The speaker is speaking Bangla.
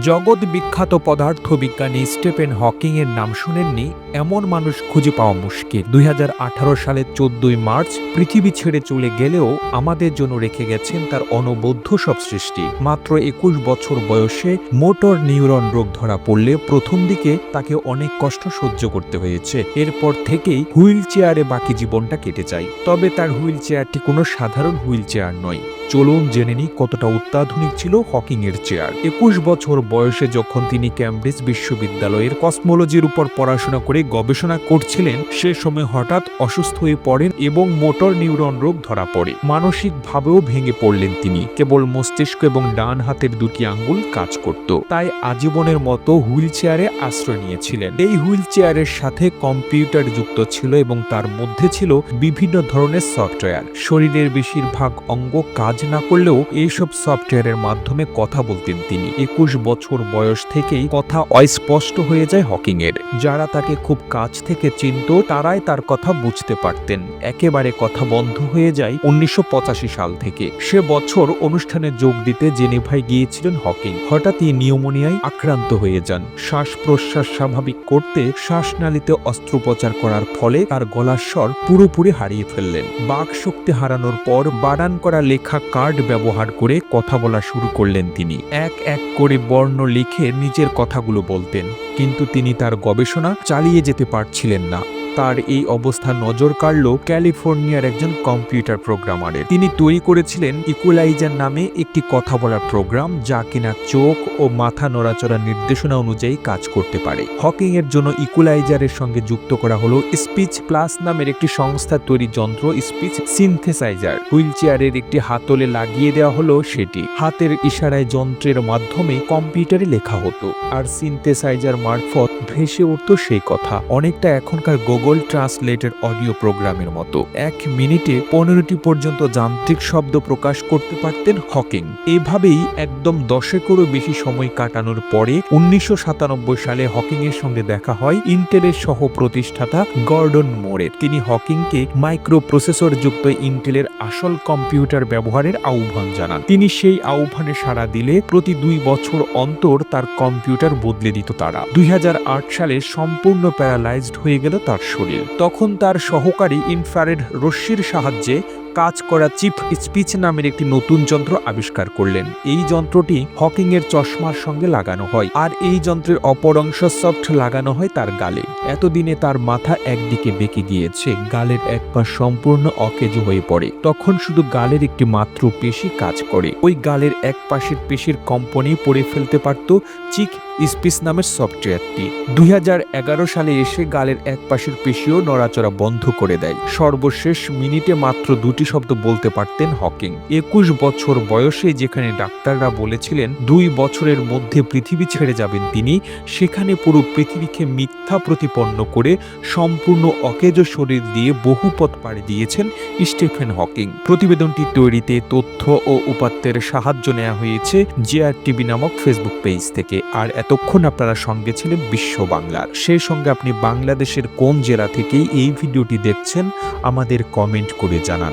জগৎ বিখ্যাত পদার্থবিজ্ঞানী স্টেফেন হকিং এর নাম শুনেননি, এমন মানুষ খুঁজে পাওয়া মুশকিল। দুই হাজার আঠারো সালের চোদ্দই মার্চ, পৃথিবী ছেড়ে চলে গেলেও আমাদের জন্য রেখে গেছেন তার অনবদ্য সব সৃষ্টি। মাত্র একুশ বছর বয়সে মোটর নিউরন রোগ ধরা পড়লে প্রথম দিকে তাকে অনেক কষ্ট সহ্য করতে হয়েছে। এরপর থেকেই হুইল চেয়ারে বাকি জীবনটা কেটে যায়। তবে তার হুইল চেয়ারটি কোনো সাধারণ হুইল চেয়ার নয়। চলুন জেনে নিই কতটা অত্যাধুনিক ছিল হকিং এর চেয়ার। একুশ বছর বয়সে যখন তিনি ক্যামব্রিজ বিশ্ববিদ্যালয়ের কসমোলজির উপর পড়াশোনা করে গবেষণা করছিলেন, সে সময় হঠাৎ অসুস্থ হয়ে পড়েন এবং মোটর নিউরন রোগ ধরা পড়ে। মানসিকভাবেও ভেঙে পড়লেন তিনি। কেবল মস্তিষ্ক এবং ডান হাতের দুটি আঙ্গুল কাজ করত। তাই আজীবনের মতো হুইল চেয়ারে আশ্রয় নিয়েছিলেন। এই হুইল চেয়ারের সাথে কম্পিউটার যুক্ত ছিল এবং তার মধ্যে ছিল বিভিন্ন ধরনের সফটওয়্যার। শরীরের বেশিরভাগ অঙ্গ কাজ না করলেও এইসব সফটওয়্যারের মাধ্যমে কথা বলতেন তিনি। একুশ বছর বয়স থেকেই কথা অস্পষ্ট হয়ে যায় হকিং এর যারা তাকে খুব কাছ থেকে চিনত, তারাই তার কথা বুঝতে পারতেন। একেবারে কথা বন্ধ হয়ে যায় উনিশশো পঁচাশি সাল থেকে। সে বছর অনুষ্ঠানে যোগ দিতে জেনেভায় গিয়েছিলেন হকিং। হঠাৎই নিউমোনিয়ায় আক্রান্ত হয়ে যান। শ্বাস প্রশ্বাস স্বাভাবিক করতে শ্বাসনালীতে অস্ত্রোপচার করার ফলে তার গলার স্বর পুরোপুরি হারিয়ে ফেললেন। বাক শক্তি হারানোর পর বানান করা লেখা কার্ড ব্যবহার করে কথা বলা শুরু করলেন তিনি। এক এক করে বর্ণ লিখে নিজের কথাগুলো বলতেন, কিন্তু তিনি তার গবেষণা চালিয়ে যেতে পারছিলেন না। তার এই অবস্থা নজর কাড়ল ক্যালিফোর্নিয়ার একজন কম্পিউটার প্রোগ্রামারের। তিনি তৈরি করেছিলেন ইকুলাইজার নামে একটি কথা বলার প্রোগ্রাম যা কিনা চোখ ও মাথা নড়াচড়া নির্দেশনা অনুযায়ী কাজ করতে পারে। হকিং এর জন্য ইকুলাইজারের সঙ্গে যুক্ত করা হলো স্পিচ প্লাস নামের একটি সংস্থা তৈরি যন্ত্র স্পিচ সিনথেসাইজার। হুইল চেয়ারের একটি হাতলে লাগিয়ে দেওয়া হলো সেটি। হাতের ইশারায় যন্ত্রের মাধ্যমে কম্পিউটারে লেখা হতো। আর সিনথেসাইজার মারফত ভেসে উঠত সেই কথা। অনেকটা এখনকার গুগল ট্রান্সলেটের অডিও প্রোগ্রামের মতো এক মিনিটে পনেরোটি পর্যন্ত যান্ত্রিক শব্দ প্রকাশ করতে পারতেন হকিং এভাবেই একদম দশেকেরও বেশি সময় কাটানোর পরে উনিশশো সাতানব্বই সালে হকিং এর সঙ্গে দেখা হয় ইন্টেলের সহ প্রতিষ্ঠাতা গর্ডন মোরের তিনি হকিংকে মাইক্রো প্রসেসর যুক্ত ইন্টেলের আসল কম্পিউটার ব্যবহারের আহ্বান জানান। তিনি সেই আহ্বানে সাড়া দিলে প্রতি দুই বছর অন্তর তার কম্পিউটার বদলে দিত তারা। দুই হাজার আট সালে সম্পূর্ণ প্যারালাইজড হয়ে গেল তার শরীর। তখন তার সহকারী ইনফ্রারেড রশ্মির সাহায্যে কাজ করা চিপ স্পিচ নামের একটি নতুন যন্ত্র আবিষ্কার করলেন। এই যন্ত্রটি হকিং এর চশমার সঙ্গে লাগানো হয় আর এই যন্ত্রের অপর অংশ সফট লাগানো হয় তার গালে। এতদিনে তার মাথা একদিকে বেঁকে গিয়েছে, গালের এক পা সম্পূর্ণ অকেজ হয়ে পড়ে। তখন শুধু গালের একটি মাত্র পেশি কাজ করে। ওই গালের এক পাশের পেশির কম্পনেই পড়ে ফেলতে পারত চিক স্পিস নামের সফটওয়্যারটি। দুই হাজার এগারো সালে এসে গালের এক পাশের পেশিও নড়াচড়া বন্ধ করে দেয়। সর্বশেষ মিনিটে মাত্র দুটি শব্দ বলতে পারতেন হকিং। একুশ বছর বয়সে যেখানে ডাক্তাররা বলেছিলেন, দুই বছরের মধ্যে পৃথিবী ছেড়ে যাবেন তিনি, সেখানে পুরো পৃথিবীকে মিথ্যা প্রতিপন্ন করে সম্পূর্ণ অকেজ শরীর দিয়ে বহু পথ পাড়ি দিয়েছেন স্টিফেন হকিং। প্রতিবেদনটি তৈরিতে তথ্য ও উপাত্তের সাহায্য নেওয়া হয়েছে জেআর টিভি নামক ফেসবুক পেজ থেকে। আর এতক্ষণ আপনারা সঙ্গে ছিলেন বিশ্ব বাংলার। সেই সঙ্গে আপনি বাংলাদেশের কোন জেলা থেকেই এই ভিডিওটি দেখছেন, আমাদের কমেন্ট করে জানান।